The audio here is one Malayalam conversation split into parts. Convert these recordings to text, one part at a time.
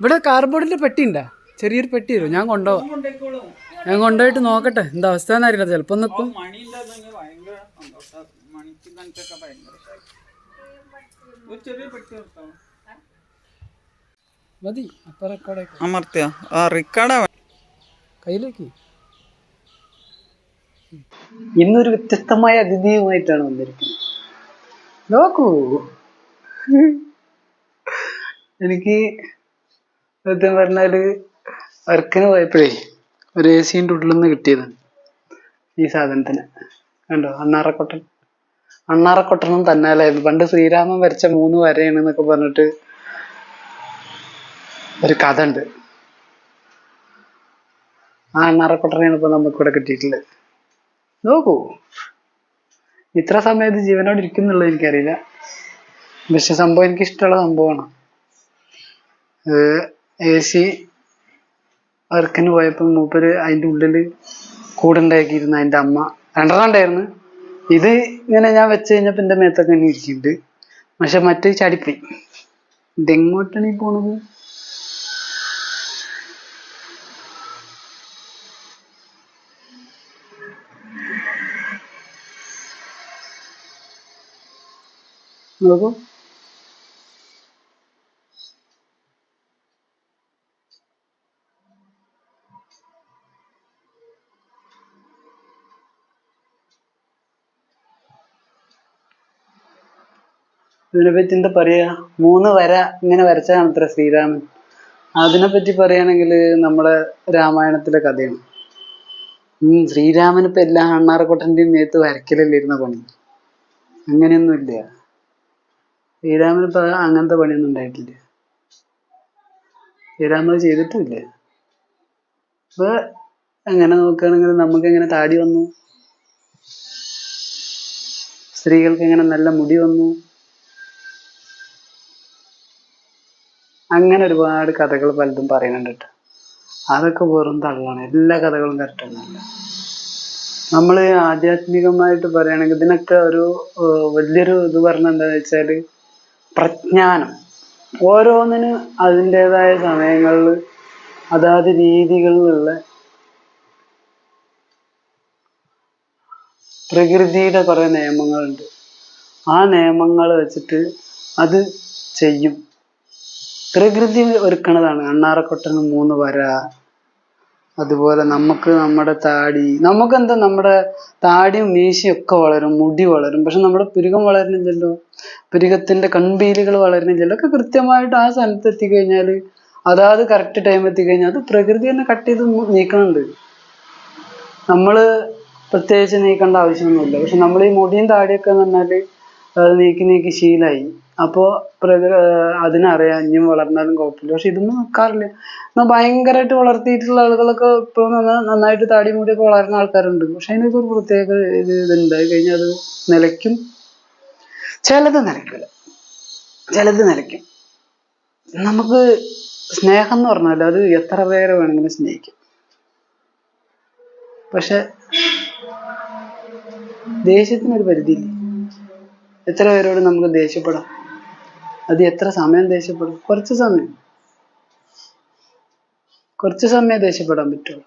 ഇവിടെ കാർബോർഡിന്റെ പെട്ടി ഉണ്ടാ ചെറിയൊരു പെട്ടി തരും. ഞാൻ കൊണ്ടുപോവാം ഞാൻ കൊണ്ടുപോയിട്ട് നോക്കട്ടെ. എന്താ അവസ്ഥ എന്നറിയില്ല. ചിലപ്പോ നിർത്താം മതി. അപ്പൊ റെക്കോർഡാക്കി അമർത്തിയ? ആ റിക്കാർഡാ കയ്യിലേക്ക്. ഇന്നൊരു വ്യത്യസ്തമായ അതിഥിയുമായിട്ടാണ് വന്നിരിക്കുന്നത്. നോക്കൂ. എനിക്ക് സത്യം പറഞ്ഞാൽ വർക്കിന് പോയപ്പോഴേ ഒരു എ സിന്റെ ഉള്ളിൽ നിന്ന് കിട്ടിയതാണ് ഈ സാധനത്തിന്. കണ്ടോ? അണ്ണാറക്കൊട്ടൻ അണ്ണാറക്കൊട്ടനും തന്നാലായിരുന്നു പണ്ട് ശ്രീരാമൻ വരച്ച മൂന്ന് വരയാണ് എന്നൊക്കെ പറഞ്ഞിട്ട് ഒരു കഥ ഉണ്ട് ആ അണ്ണാറക്കൊട്ടനെയാണ് ഇപ്പൊ നമുക്കിവിടെ കിട്ടിയിട്ടുള്ളത്. നോക്കൂ. ഇത്ര സമയത്ത് ജീവനോട് ഇരിക്കുന്നുള്ളത് എനിക്കറിയില്ല. പക്ഷെ സംഭവം എനിക്ക് ഇഷ്ടമുള്ള സംഭവമാണ് എ സി വർക്കിന് പോയപ്പോൾ മൂപ്പര് അതിന്റെ ഉള്ളിൽ കൂടുണ്ടാക്കിയിരുന്നു അതിന്റെ അമ്മ. രണ്ടെണ്ണം ഇത് ഇങ്ങനെ ഞാൻ വെച്ച് കഴിഞ്ഞപ്പോൾ എന്റെ മേത്തൊക്കെ തന്നെ ഇരിക്കുന്നുണ്ട് പക്ഷെ മറ്റേ ചാടിപ്പോയി. ഇതെങ്ങോട്ടാണ് ഈ പോണത്? നോക്കൂ. ഇതിനെപ്പറ്റി എന്താ പറയാ? മൂന്ന് വര ഇങ്ങനെ വരച്ചതാണ് അത്ര ശ്രീരാമൻ. അതിനെപ്പറ്റി പറയുകയാണെങ്കിൽ നമ്മളെ രാമായണത്തിലെ കഥയാണ്. ശ്രീരാമൻ ഇപ്പൊ എല്ലാ അണ്ണാറക്കൊട്ടന്റെയും മേത്ത് വരയ്ക്കലല്ലായിരുന്ന പണി? അങ്ങനെയൊന്നുമില്ല. ശ്രീരാമൻ ഇപ്പൊ അങ്ങനത്തെ പണിയൊന്നും ഉണ്ടായിട്ടില്ല. ശ്രീരാമൻ ചെയ്തിട്ടില്ല ഇപ്പൊ അങ്ങനെ നോക്കുകയാണെങ്കിൽ നമുക്ക് എങ്ങനെ താടി വന്നു? സ്ത്രീകൾക്ക് എങ്ങനെ നല്ല മുടി വന്നു? അങ്ങനെ ഒരുപാട് കഥകൾ പലതും പറയുന്നുണ്ട് കേട്ടോ. അതൊക്കെ വെറും തള്ളാണ്. എല്ലാ കഥകളും കറക്റ്റാണല്ല നമ്മൾ ആധ്യാത്മികമായിട്ട് പറയുകയാണെങ്കിൽ ഇതിനൊക്കെ ഒരു വലിയൊരു ഇത് പറഞ്ഞ വെച്ചാൽ പ്രജ്ഞാനം. ഓരോന്നിനും അതിന്റെതായ സമയങ്ങളിൽ അതാത് രീതികളിലുള്ള പ്രകൃതിയുടെ കുറേ നിയമങ്ങളുണ്ട്. ആ നിയമങ്ങൾ വെച്ചിട്ട് അത് ചെയ്യും. പ്രകൃതി ഒരുക്കണതാണ്. അണ്ണാറക്കൊട്ടന് മൂന്ന് വര. അതുപോലെ നമുക്ക് നമ്മുടെ താടി. നമുക്കെന്താ നമ്മുടെ താടിയും മീശയും ഒക്കെ വളരും മുടി വളരും. പക്ഷെ നമ്മുടെ പുരുകം വളരുന്നില്ലല്ലോ. പുരുകത്തിന്റെ കൺപീലികൾ വളരുന്നില്ലല്ലോ. ഒക്കെ കൃത്യമായിട്ട് ആ സ്ഥലത്ത് എത്തിക്കഴിഞ്ഞാൽ അതാത് കറക്റ്റ് ടൈം എത്തിക്കഴിഞ്ഞാൽ അത് പ്രകൃതി തന്നെ കട്ട് ചെയ്ത് നീക്കണുണ്ട്. നമ്മൾ പ്രത്യേകിച്ച് നീക്കേണ്ട ആവശ്യമൊന്നുമില്ല. പക്ഷെ നമ്മൾ ഈ മുടിയും താടിയൊക്കെ എന്ന് പറഞ്ഞാൽ അത് നീക്കി നീക്കി ശീലായി. അപ്പോ പ്രകൃ ഏർ അതിനറിയാം ഇനിയും വളർന്നാലും കുഴപ്പമില്ല. പക്ഷെ ഇതൊന്നും നിൽക്കാറില്ല എന്നാൽ ഭയങ്കരമായിട്ട് വളർത്തിയിട്ടുള്ള ആളുകളൊക്കെ ഇപ്പോൾ നന്നായിട്ട് താടി മുടിയൊക്കെ വളരുന്ന ആൾക്കാരുണ്ട്. പക്ഷെ അതിനൊക്കെ ഒരു പ്രത്യേക ഇത് ഇതുണ്ടായി കഴിഞ്ഞാൽ അത് നിലയ്ക്കും. ചിലത് നിലയ്ക്കില്ല. ചിലത് നിലയ്ക്കും. നമുക്ക് സ്നേഹം എന്ന് പറഞ്ഞാൽ അത് എത്ര പേരെ വേണമെങ്കിലും സ്നേഹിക്കും. പക്ഷെ ദേഷ്യത്തിനൊരു പരിധിയില്ലേ. എത്ര പേരോട് നമുക്ക് ദേഷ്യപ്പെടാം? അത് എത്ര സമയം ദേഷ്യപ്പെടും? കുറച്ച് സമയം. കുറച്ച് സമയം ദേഷ്യപ്പെടാൻ പറ്റുള്ളൂ.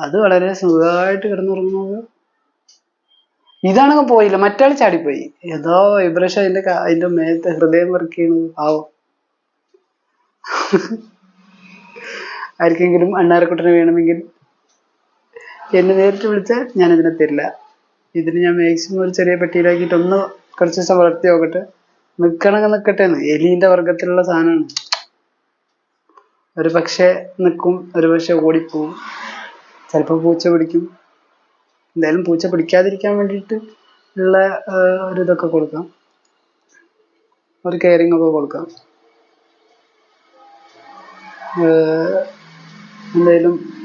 അത് വളരെ സുഖമായിട്ട് കിടന്നുറങ്ങുന്നത്. ഇതാണെങ്കിൽ പോയില്ല. മറ്റാൾ ചാടിപ്പോയി. ഏതോ വൈബ്രേഷൻ അതിന്റെ അതിന്റെ മേത്ത് ഹൃദയം വർക്ക് ചെയ്യണത് ആവോ ആർക്കെങ്കിലും അണ്ണാരക്കുട്ടനെ വേണമെങ്കിൽ എന്നെ നേരിട്ട് വിളിച്ചാൽ ഞാൻ ഇതിനെ തരില്ല. ഇതിന് ഞാൻ മാക്സിമം ഒരു ചെറിയ പെട്ടിയിലാക്കിയിട്ട് ഒന്ന് കുറച്ച് ദിവസം വളർത്തി നോക്കട്ടെ. നിൽക്കണമെങ്കിൽ നിൽക്കട്ടെ എന്ന് എലിന്റെ വർഗത്തിലുള്ള സാധനമാണ്. ഒരു പക്ഷേ നിൽക്കും ഒരു പക്ഷേ ഓടിപ്പോവും. ചിലപ്പോൾ പൂച്ച പിടിക്കും. എന്തായാലും പൂച്ച പിടിക്കാതിരിക്കാൻ വേണ്ടിയിട്ട് ഉള്ള ഒരു ഇതൊക്കെ കൊടുക്കാം. ഒരു കെയറിങ് ഒക്കെ കൊടുക്കാം. എന്തായാലും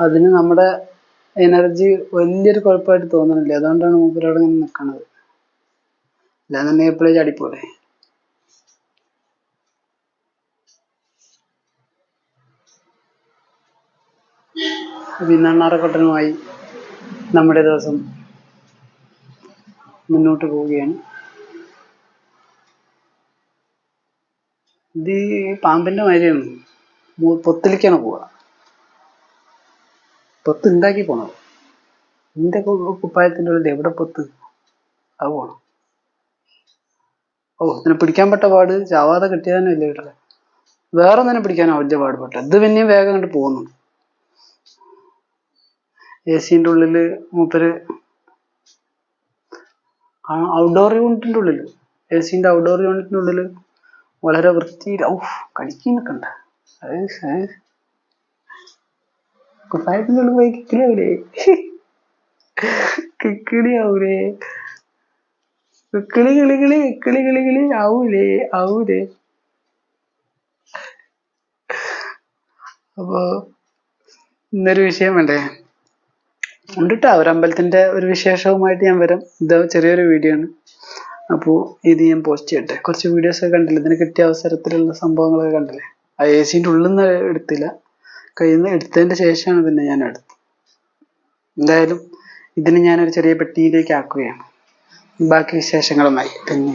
അതിന് നമ്മുടെ എനർജി വലിയൊരു കുഴപ്പമായിട്ട് തോന്നണില്ല. അതുകൊണ്ടാണ് മൂപ്പരോട് ഇങ്ങനെ നിൽക്കണത് അല്ലാന്നുണ്ടെങ്കിൽ എപ്പോഴേ ചാടിപ്പോലെ. വിണ്ണാറക്കൊട്ടനുമായി നമ്മുടെ ദിവസം മുന്നോട്ട് പോവുകയാണ്. ഇത് പാമ്പിന്റെ മാതിരിയാണ്. പൊത്തലിക്കാണ് പോവുക. പൊത്ത് ഉണ്ടാക്കി പോണം. നിന്റെ കുപ്പായത്തിന്റെ ഉള്ളിൽ എവിടെ പൊത്ത്? അത് പോണം. ഓ ഇതിനെ പിടിക്കാൻ പെട്ട പാട്. ചാവാതെ കിട്ടിയതന്നെ വലിയ വീട്ടിലെ വേറെ ഒന്നിനെ പിടിക്കാനോ വലിയ പാടുപെട്ട. ഇത് പിന്നെയും വേഗം കണ്ട് പോകുന്നു. എ സിന്റെ ഉള്ളിൽ മൂപ്പര് ഔട്ട്ഡോർ യൂണിറ്റിന്റെ ഉള്ളിൽ. എ സിന്റെ ഔട്ട്ഡോർ യൂണിറ്റിന്റെ ഉള്ളിൽ വളരെ വൃത്തിയിൽ ഔഫ് കഴിക്കുന്നൊക്കെ ഉണ്ട് അത് ഉള്ളിൽ പോയി കിക്കിളിയാവൂലേ കിക്കിളിയാവൂലേ കിക്കിളി കിളി കിളി കിളി കിളി കിളി ആവൂലേ ആവൂലേ അപ്പോ ഇന്നൊരു വിഷയം വേണ്ടേ ഉണ്ടിട്ടാ ഒരു അമ്പലത്തിന്റെ ഒരു വിശേഷവുമായിട്ട് ഞാൻ വരാം. ഇത് ചെറിയൊരു വീഡിയോ ആണ്. അപ്പോൾ ഇത് ഞാൻ പോസ്റ്റ് ചെയ്യട്ടെ. കുറച്ച് വീഡിയോസ് ഒക്കെ കണ്ടില്ലേ? ഇതിന് കിട്ടിയ അവസരത്തിലുള്ള സംഭവങ്ങളൊക്കെ കണ്ടില്ലേ? ആ എ സിന്റെ ഉള്ളിൽ നിന്ന് എടുത്തില്ല. കയ്യിൽ നിന്ന് എടുത്തതിന്റെ ശേഷമാണ് പിന്നെ ഞാൻ എടുത്തത്. എന്തായാലും ഇതിന് ഞാനൊരു ചെറിയ പെട്ടിയിലേക്ക് ആക്കുകയാണ്. ബാക്കി വിശേഷങ്ങളുമായി പിന്നെ